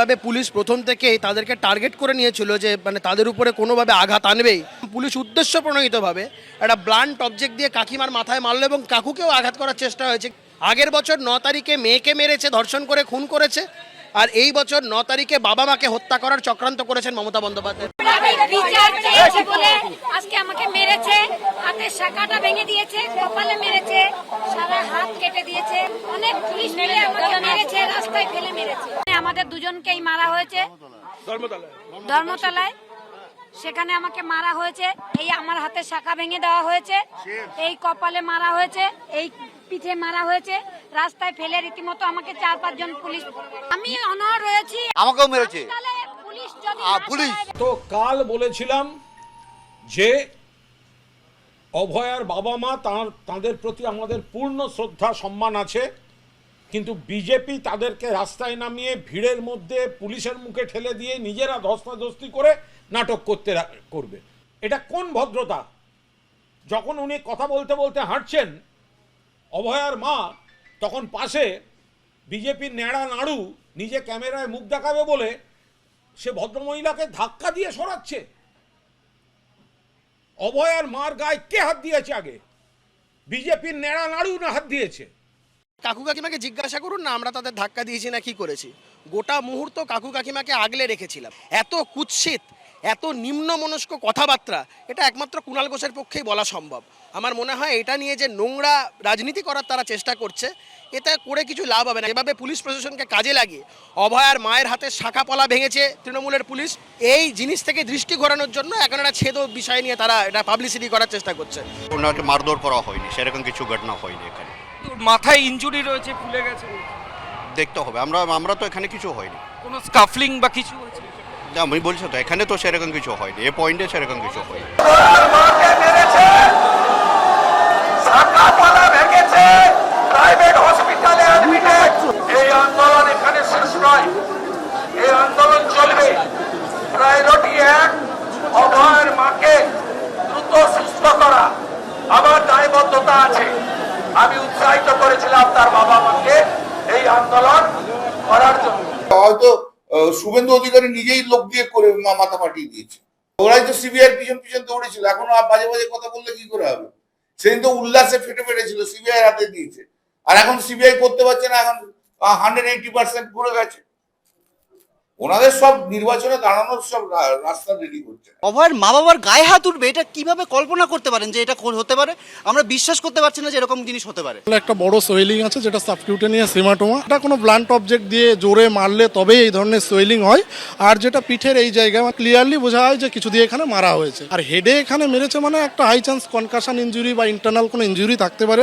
যেভাবে পুলিশ প্রথম থেকেই তাদেরকে টার্গেট করে নিয়েছিল যে মানে তাদের উপরে কোনোভাবে আঘাত আনবেই, পুলিশ উদ্দেশ্য প্রণোদিতভাবে একটা ব্লান্ট অবজেক্ট দিয়ে কাকিমার মাথায় মারলো এবং কাকুকেও আঘাত করার চেষ্টা হয়েছে। আগের বছর ন তারিখে মেয়েকে মেরেছে, ধর্ষণ করে, খুন করেছে, আর এই বছর ন তারিখে বাবা মাকে হত্যা করার চক্রান্ত করেছেন মমতা বন্দ্যোপাধ্যায়। আজকে আমাকে মেরেছে হাতের শাখাটা ভেঙে দিয়েছে, কপালে মেরেছে হাত কেটে দিয়েছে। অনেক পুলিশ মিলে আমাকে মেরেছে রাস্তায় ফেলে মেরেছে। আমাদের দুজনকেই মারা হয়েছে। ধর্মতলায়? সেখানে আমাকে মারা হয়েছে। এই আমার হাতে শাখা ভেঙে দেওয়া হয়েছে। এই কপালে মারা হয়েছে। এই পিঠে মারা হয়েছে। রাস্তায় ফেলে রীতিমতো আমাকে চার পাঁচজন পুলিশ আমি অনর রয়েছি। আমাকেও মেরেছে। পুলিশ তো কাল বলেছিলাম যে অভয়ার বাবা মা তাঁর, তাদের প্রতি আমাদের পূর্ণ শ্রদ্ধা, সম্মান আছে। কিন্তু বিজেপি তাদেরকে রাস্তায় নামিয়ে ভিড়ের মধ্যে পুলিশের মুখে ঠেলে দিয়ে নিজেরা ধস্তাধস্তি করে নাটক করতে করবে। এটা কোন ভদ্রতা? যখন উনি কথা বলতে বলতে হাঁটছেন, অভয়ার মা তখন পাশে বিজেপির ন্যাড়া নাড়ু নিজে ক্যামেরায় মুখ দেখাবে বলে সে ভদ্রমহিলাকে ধাক্কা দিয়ে সরাচ্ছে। অভয়ার মার গায়ে কে হাত দিয়েছে আগে? বিজেপির নেড়া নাড়ু না হাত দিয়েছে? কাকু কাকিমাকে জিজ্ঞাসা করুন না, আমরা তাদের ধাক্কা দিয়েছি না, কি করেছি? গোটা মুহূর্ত কাকু কাকিমাকে আগলে রেখেছিলাম। এত কুৎসিত এত নিম্নমনস্ক কথাবার্তা এটা একমাত্র কুণাল ঘোষের পক্ষেই বলা সম্ভব। আমার মনে হয় এটা নিয়ে যে নোংরা রাজনীতি করার তারা চেষ্টা করছে এটা করে কিছু লাভ হবে না। এভাবে পুলিশ প্রশাসনকে কাজে লাগিয়ে অভয়ার মায়ের হাতে শাখা পলা ভেঙেছে তৃণমূলের পুলিশ এই জিনিস থেকে দৃষ্টি ঘোরানোর জন্য এখন একটা ছেদ বিষয় নিয়ে তারা এটা পাবলিসিটি করার চেষ্টা করছে। ওনাকে মারধর করা হয়নি সেরকম কিছু ঘটনা হয়নি এখানে। মাথায় ইঞ্জুরি রয়েছে ফুলে গেছে দেখতে হবে আমরা আমরা তো এখানে কিছু হয়নি। কোনো স্কাফলিং বা কিছু হয়েছে? না, আমি বলছি তো এখানে তো সেরকম কিছু হয়নি এ পয়েন্টে সেরকম কিছু হয়নি। প্রাইভেট হসপিটালে অ্যাডমিটেড এই আন্দোলন এখানে শেষ নয় এই আন্দোলন চলবে। প্রায়োরিটি এক অভয়ের মাকে দ্রুত সুস্থ করা। আমার দায়বদ্ধতা আছে। আমি উৎসাহিত করেছিলাম তার বাবা মাকে এই আন্দোলন করার জন্য। হয়তো শুভেন্দু অধিকারী নিজেই লোক দিয়ে করে মাথা পাঠিয়ে দিয়েছে। ওরাই তো সিবিআই পিছন পিছন দৌড়েছিল, এখন বাজে বাজে কথা বললে কি করে হবে? সেদিন তো উল্লাসে ফেটে ফেটেছিল সিবিআই হাতে দিয়েছে। আর এখন সিবিআই করতে পারছে না, এখন হান্ড্রেড এইটি পার্সেন্ট ঘুরে গেছে। ওনাদের সব নির্বাচনে দাঁড়ানোর সব রাস্তা রেডি করছে। অভয়ের মা বাবার গায়ে হাত উঠবে এটা কীভাবে কল্পনা করতে পারেন যে এটা হতে পারে? আমরা বিশ্বাস করতে পারছি না যে এরকম জিনিস হতে পারে। একটা বড় সোয়েলিং আছে যেটা সাবকিউটেনিয়াস হেমাটোমা এটা কোনো ব্লান্ট অবজেক্ট দিয়ে জোরে মারলে তবেই এই ধরনের সোয়েলিং হয়। আর যেটা পিঠের এই জায়গায় ক্লিয়ারলি বোঝা হয় যে কিছু দিয়ে এখানে মারা হয়েছে। আর হেডে এখানে মেরেছে মানে একটা হাই চান্স কনকাশন ইঞ্জুরি বা ইন্টারনাল কোনো ইঞ্জুরি থাকতে পারে।